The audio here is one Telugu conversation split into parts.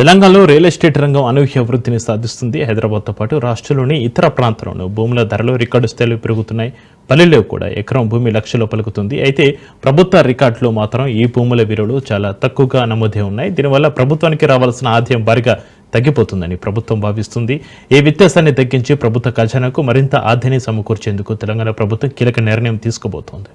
తెలంగాణలో రియల్ ఎస్టేట్ రంగం అనూహ్య వృద్ధిని సాధిస్తుంది. హైదరాబాద్తో పాటు రాష్ట్రంలోని ఇతర ప్రాంతాల్లోనూ భూముల ధరలు రికార్డు స్థాయిలో పెరుగుతున్నాయి. పల్లెల్లో కూడా ఎకరం భూమి లక్షలో పలుకుతుంది. అయితే ప్రభుత్వ రికార్డులో మాత్రం ఈ భూముల విలువలు చాలా తక్కువగా నమోదే ఉన్నాయి. దీనివల్ల ప్రభుత్వానికి రావాల్సిన ఆదాయం భారీగా తగ్గిపోతుందని ప్రభుత్వం భావిస్తుంది. ఈ వ్యత్యాసాన్ని తగ్గించి ప్రభుత్వ ఖజానాకు మరింత ఆదాయాన్ని సమకూర్చేందుకు తెలంగాణ ప్రభుత్వం కీలక నిర్ణయం తీసుకోబోతోంది.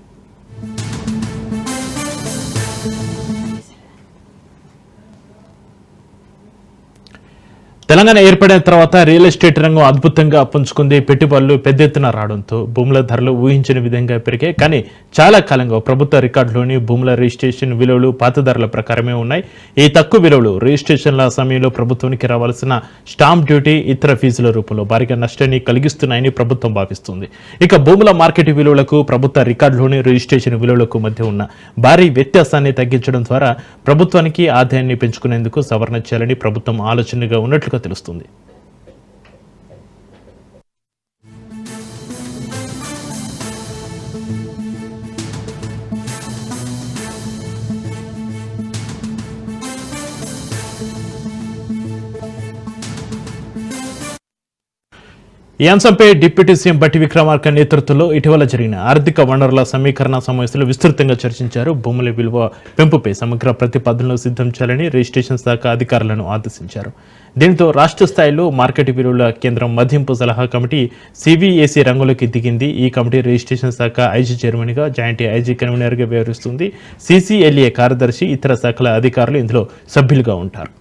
తెలంగాణ ఏర్పడిన తర్వాత రియల్ ఎస్టేట్ రంగం అద్భుతంగా పుంజుకుంది. పెట్టుబడులు పెద్ద ఎత్తున రావడంతో భూముల ధరలు ఊహించిన విధంగా పెరిగాయి. కానీ చాలా కాలంగా ప్రభుత్వ రికార్డులోని భూముల రిజిస్ట్రేషన్ విలువలు పాత ధరల ప్రకారమే ఉన్నాయి. ఈ తక్కువ విలువలు రిజిస్ట్రేషన్ల సమయంలో ప్రభుత్వానికి రావాల్సిన స్టాంప్ డ్యూటీ ఇతర ఫీజుల రూపంలో భారీగా నష్టాన్ని కలిగిస్తున్నాయని ప్రభుత్వం భావిస్తుంది. ఇక భూముల మార్కెట్ విలువలకు ప్రభుత్వ రికార్డులోని రిజిస్ట్రేషన్ విలువలకు మధ్య ఉన్న భారీ వ్యత్యాసాన్ని తగ్గించడం ద్వారా ప్రభుత్వానికి ఆదాయాన్ని పెంచుకునేందుకు సవరణ చేయాలని ప్రభుత్వం ఆలోచనగా ఉన్నట్లు తెలుస్తుంది. ఈ అంశంపై డిప్యూటీ సీఎం బట్టి విక్రమార్క నేతృత్వంలో ఇటీవల జరిగిన ఆర్థిక వనరుల సమీకరణ సమావేశంలో విస్తృతంగా చర్చించారు. భూముల విలువ పెంపుపై సమగ్ర ప్రతిపాదనలు సిద్ధం చేయాలని రిజిస్ట్రేషన్ శాఖ అధికారులను ఆదేశించారు. దీంతో రాష్ట్ర స్థాయిలో మార్కెట్ విలువల కేంద్రం మదింపు సలహా కమిటీ సివిఏసీ రంగులోకి దిగింది. ఈ కమిటీ రిజిస్ట్రేషన్ శాఖ ఐజీ చైర్మన్గా జాయింట్ ఐజీ కన్వీనర్గా వ్యవహరిస్తుంది. సిసిఎల్ఏ కార్యదర్శి ఇతర శాఖల అధికారులు ఇందులో సభ్యులుగా ఉంటారు.